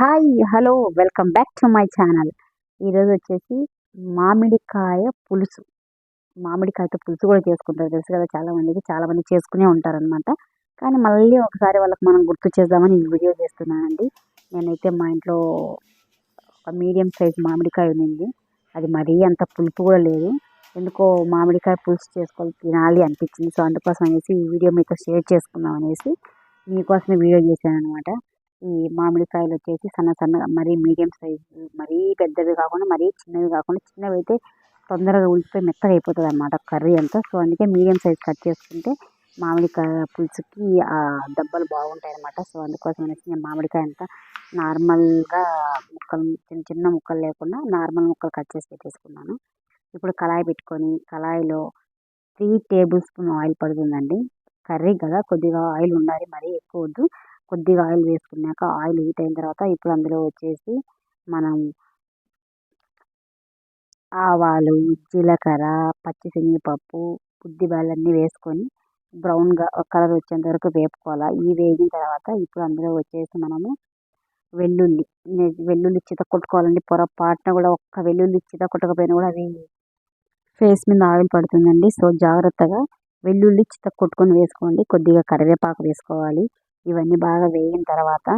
Hi hello welcome back to my channel. ఈరోజు వచ్చేసి మామిడికాయ పులుసు. మామిడికాయతో పులుసు కూడా చేసుకుంటారు. తెలుసు కదా చాలామందికి చాలామంది చేసుకునే ఉంటారనమాట కానీ మళ్ళీ ఒకసారి వాళ్ళకి మనం గుర్తు చేద్దామని ఈ వీడియో చేస్తున్నానండి. నేనైతే మా ఇంట్లో ఒక మీడియం సైజ్ మామిడికాయ ఉంది అది మరీ అంత పులుపు కూడా లేదు. ఎందుకో మామిడికాయ పులుసు చేసుకొని తినాలి అనిపించింది. సో అందుకోసం అనేసి ఈ వీడియో మీతో షేర్ చేసుకుందాం అనేసి మీకోసమే వీడియో చేశాను అనమాట ఈ మామిడికాయలు వచ్చేసి సన్న సన్నగా మరీ మీడియం సైజు మరీ పెద్దవి కాకుండా మరీ చిన్నవి కాకుండా చిన్నవి అయితే తొందరగా ఉడికిపోయి మెత్తగా అయిపోతుంది అనమాట కర్రీ అంతా. సో అందుకే మీడియం సైజ్ కట్ చేసుకుంటే మామిడికాయ పులుసుకి ఆ దెబ్బలు బాగుంటాయి అనమాట సో అందుకోసం అనేసి నేను మామిడికాయ అంతా నార్మల్గా ముక్కలు చిన్న చిన్న ముక్కలు లేకుండా నార్మల్ ముక్కలు కట్ చేసి పెట్టేసుకున్నాను. ఇప్పుడు కళాయి పెట్టుకొని కళాయిలో త్రీ టేబుల్ స్పూన్ ఆయిల్ పడుతుందండి. కర్రీ కదా కొద్దిగా ఆయిల్ ఉండాలి మరీ ఎక్కువ వద్దు. కొద్దిగా ఆయిల్ వేసుకున్నాక ఆయిల్ హీట్ అయిన తర్వాత ఇప్పుడు అందులో వచ్చేసి మనం ఆవాలు జీలకర్ర పచ్చి శనగపప్పు ఉద్దిబేళ్ళన్నీ వేసుకొని బ్రౌన్గా కలర్ వచ్చేంత వరకు వేపుకోవాలి. ఇవి వేగిన తర్వాత ఇప్పుడు అందులో వచ్చేసి మనము వెల్లుల్లి వెల్లుల్లి చిత కొట్టుకోవాలండి. పొరపాటున కూడా ఒక్క వెల్లుల్లి చిత కొట్టకపోయినా కూడా అది ఫేస్ మీద ఆయిల్ పడుతుందండి. సో జాగ్రత్తగా వెల్లుల్లి చిత కొట్టుకొని వేసుకోండి. కొద్దిగా కరివేపాకు వేసుకోవాలి. ఇవన్నీ బాగా వేగిన తర్వాత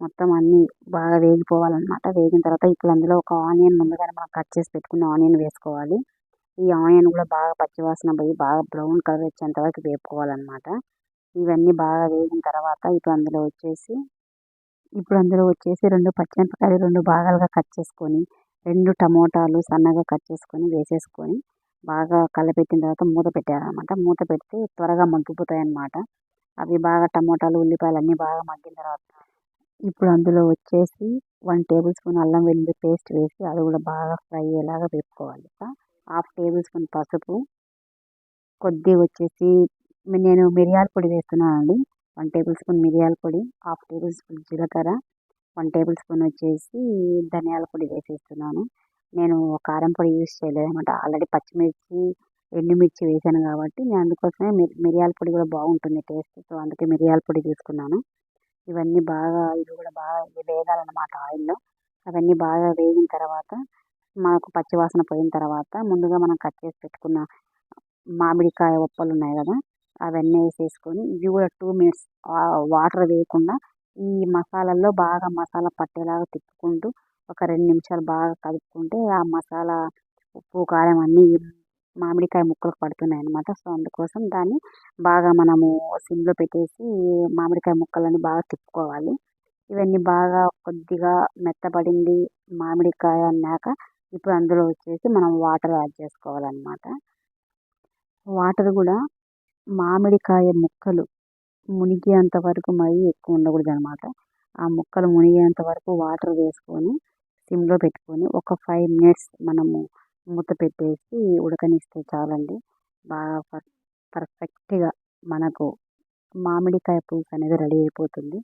మొత్తం అన్నీ బాగా వేగిపోవాలన్నమాట. వేగిన తర్వాత ఇప్పుడు అందులో ఒక ఆనియన్ ముందుగానే మనం కట్ చేసి పెట్టుకున్న ఆనియన్ వేసుకోవాలి. ఈ ఆనియన్ కూడా బాగా పచ్చివాసన పోయి బాగా బ్రౌన్ కలర్ వచ్చేంత వరకు వేపుకోవాలన్నమాట. ఇవన్నీ బాగా వేగిన తర్వాత ఇప్పుడు అందులో వచ్చేసి ఇప్పుడు అందులో వచ్చేసి రెండు పచ్చిమిరపకాయలు రెండు భాగాలుగా కట్ చేసుకొని రెండు టమోటాలు సన్నగా కట్ చేసుకొని వేసేసుకొని బాగా కలపెట్టిన తర్వాత మూత పెట్టారనమాట మూత పెడితే త్వరగా మగ్గిపోతాయి అన్నమాట అవి బాగా టమోటాలు ఉల్లిపాయలు అన్నీ బాగా మగ్గిన తర్వాత ఇప్పుడు అందులో వచ్చేసి వన్ టేబుల్ స్పూన్ అల్లం వెల్లుల్లి పేస్ట్ వేసి అది కూడా బాగా ఫ్రై అయ్యేలాగా వేపుకోవాలి. హాఫ్ టేబుల్ స్పూన్ పసుపు కొద్దిగా వచ్చేసి నేను మిరియాల పొడి వేస్తున్నానండి. వన్ టేబుల్ స్పూన్ మిరియాల పొడి హాఫ్ టేబుల్ స్పూన్ జీలకర్ర వన్ టేబుల్ స్పూన్ వచ్చేసి ధనియాల పొడి వేసేస్తున్నాను. నేను కారం పొడి యూస్ చేయలేదు అనమాట ఆల్రెడీ పచ్చిమిర్చి ఎండుమిర్చి వేసాను కాబట్టి నేను అందుకోసమే మిరియాల పొడి కూడా బాగుంటుంది టేస్ట్. సో అందుకే మిరియాల పొడి తీసుకున్నాను. ఇవన్నీ బాగా ఇవి కూడా బాగా వేగాలన్నమాట ఆయిల్లో. అవన్నీ బాగా వేగిన తర్వాత మనకు పచ్చివాసన పోయిన తర్వాత ముందుగా మనం కట్ చేసి పెట్టుకున్న మామిడికాయ ఉప్పలు ఉన్నాయి కదా అవన్నీ వేసేసుకొని ఇవి కూడా టూ మినిట్స్ వాటర్ వేయకుండా ఈ మసాలాల్లో బాగా మసాలా పట్టేలాగా తిప్పుకుంటూ ఒక రెండు నిమిషాలు బాగా కలుపుకుంటే ఆ మసాలా ఉప్పు కారం అన్నీ మామిడికాయ ముక్కలు పడుతున్నాయి అనమాట సో అందుకోసం దాన్ని బాగా మనము సిమ్లో పెట్టేసి మామిడికాయ ముక్కలని బాగా తిప్పుకోవాలి. ఇవన్నీ బాగా కొద్దిగా మెత్తబడింది మామిడికాయ అన్నాక ఇప్పుడు అందులో వచ్చేసి మనం వాటర్ యాడ్ చేసుకోవాలన్నమాట. వాటర్ కూడా మామిడికాయ ముక్కలు మునిగేంత వరకు మరీ ఎక్కువ ఉండకూడదు అనమాట ఆ ముక్కలు మునిగేంత వరకు వాటర్ వేసుకొని సిమ్లో పెట్టుకొని ఒక ఫైవ్ మినిట్స్ మనము మూత పెట్టేసి ఉడకనిస్తే చాలండి. బాగా పర్ పర్ఫెక్ట్గా మనకు మామిడికాయ పులుసు అనేది రెడీ అయిపోతుంది.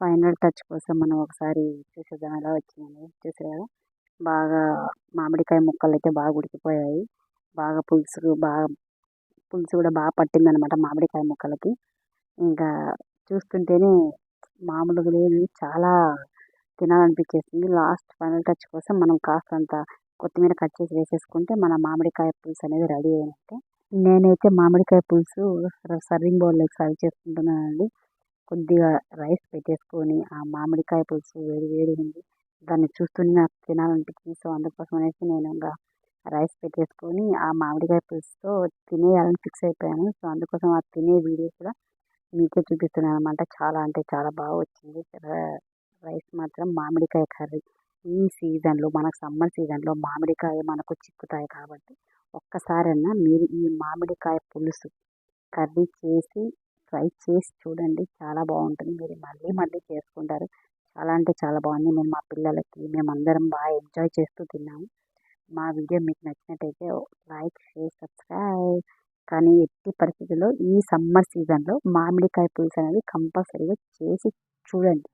ఫైనల్ టచ్ కోసం మనం ఒకసారి చూసేద్దాం ఎలా వచ్చిందని. చూసారు కదా? బాగా మామిడికాయ ముక్కలు అయితే బాగా ఉడికిపోయాయి. బాగా పులుసు బాగా పులుసు కూడా బాగా పట్టిందనమాట మామిడికాయ ముక్కలకి. ఇంకా చూస్తుంటేనే మామూలుగా లేదు చాలా తినాలనిపించేసింది. లాస్ట్ ఫైనల్ టచ్ కోసం మనం కాస్తంత కొత్తిమీర కట్ చేసి వేసేసుకుంటే మన మామిడికాయ పులుసు అనేది రెడీ అయినట్టే. నేనైతే మామిడికాయ పులుసు సర్వింగ్ బౌల్లోకి సర్వ్ చేసుకుంటున్నానండి. కొద్దిగా రైస్ పెట్టేసుకొని ఆ మామిడికాయ పులుసు వేడి వేడి ఉంది. దాన్ని చూస్తుంటే నాకు తినాలనిపించింది. సో అందుకోసం అనేసి నేను ఇంకా రైస్ పెట్టేసుకొని ఆ మామిడికాయ పులుసుతో తినేయాలని ఫిక్స్ అయిపోయాను. సో అందుకోసం ఆ తినే వీడియో కూడా మీకే చూపిస్తున్నాను అనమాట చాలా అంటే చాలా బాగా వచ్చింది. రైస్ మాత్రం మామిడికాయ కర్రీ. ఈ సీజన్లో మనకు సమ్మర్ సీజన్లో మామిడికాయ మనకు చిక్కుతాయి కాబట్టి ఒక్కసారన్నా మీరు ఈ మామిడికాయ పులుసు కర్రీ చేసి ఫ్రై చేసి చూడండి. చాలా బాగుంటుంది. మీరు మళ్ళీ మళ్ళీ చేసుకుంటారు. చాలా అంటే చాలా బాగుంది. మేము మా పిల్లలకి మేమందరం బాగా ఎంజాయ్ చేస్తూ తిన్నాము. మా వీడియో మీకు నచ్చినట్టయితే లైక్ షేర్ సబ్స్క్రైబ్. కానీ ఎట్టి పరిస్థితుల్లో ఈ సమ్మర్ సీజన్లో మామిడికాయ పులుసు అనేది కంపల్సరీగా చేసి చూడండి.